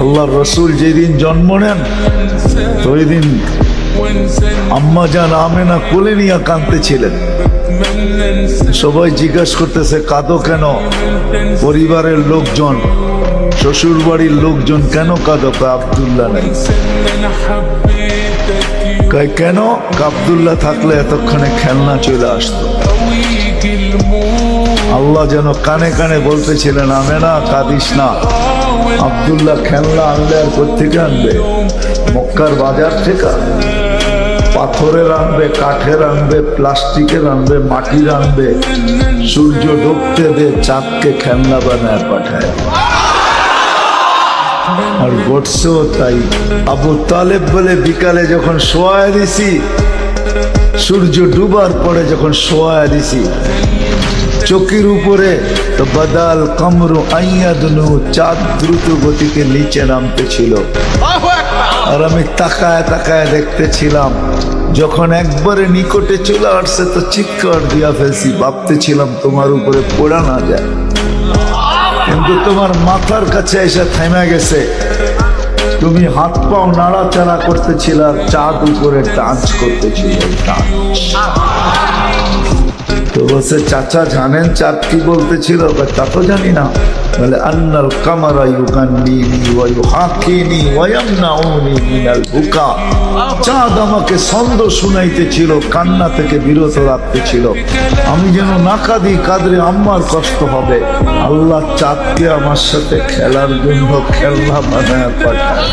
আল্লাহ রসুল যেদিন জন্ম নেন ওই দিন আম্মা জান আমেনা কোলে নিয়ে কাঁদতেছিলেন। সবাই জিজ্ঞাসা করতেছে, কাঁদো কেন? পরিবারের লোকজন শ্বশুর বাড়ির লোকজন কেন কাঁদো? আবদুল্লাহ নাই। কেন? আবদুল্লাহ থাকলে এতক্ষণে খেলনা চলে আসতো। আল্লাহ যেন কানে কানে বলতেছিলেন, আমেনা, কাঁদিস না। আবদুল্লাহ খেলনা আনলে আর কোথেকে আনবে? মক্কার বাজার থেকে পাথরের আনবে, কাঠের আনবে, প্লাস্টিকের আনবে, মাটির আনবে? সূর্য ডুবতে দে, চাঁদকে খেলনা বানায় পাঠায়। আর ঘটছেও তাই। আবু তালেব বলে, বিকালে যখন শোয়া দিছি, সূর্য ডুবার পরে যখন শোয়া দিছি চোখের উপরে, তো বদাল কমরু আইয়াদনু চাঁদ দ্রুত গতিতে নিচে নামতে ছিল আর আমি তাকায় তাকায় দেখতেছিলাম, যখন একবারে নিকটে চলে আসছে, তো চিৎকার দিয়া ফেলছি, ভাবতেছিলাম তোমার উপরে পড়া না যায়। কিন্তু তোমার মাথার কাছে এসে থেমে গেছে। তুমি হাত পাও নাড়াচাড়া করতেছিল আর চাঁদ উপরে টাচ করতেছিল টাচ বলছে, চাচা জানেন চাঁদ কি বলতেছিল তা তো জানি না। বলে, আন্নাল কামারা ইউগান্নিনি ওয়া ইউহাকিনি ওয়া ইয়ামনাউনি মিনাল বুকা। চাঁদ আমাকে ছন্দ শুনাইতেছিল, কান্না থেকে বিরত রাখতেছিল। আমি যেন না কাঁদি, কাঁদলে আম্মার কষ্ট হবে। আল্লাহ চাঁদকে আমার সাথে খেলার জন্য খেলনা বানায় পাঠায়।